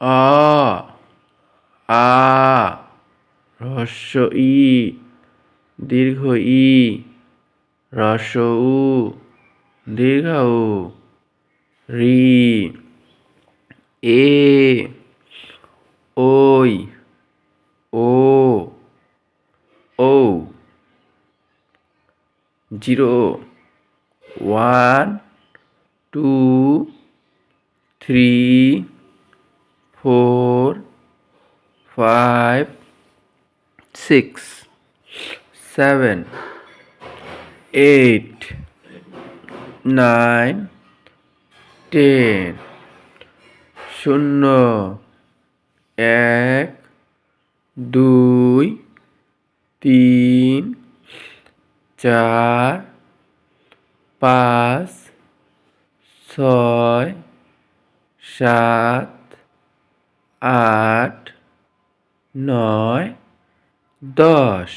অ আ হ্রস্ব ই, দীর্ঘ ই হ্রস্ব উ, দীর্ঘ উ, রি, এ, ওই, ও ও zero, one, two, three four, five, six, seven, eight, nine, ten, শূন্য, এক, দুই, তিন, চার, পাঁচ, ছয়, সাত আট নয় দশ।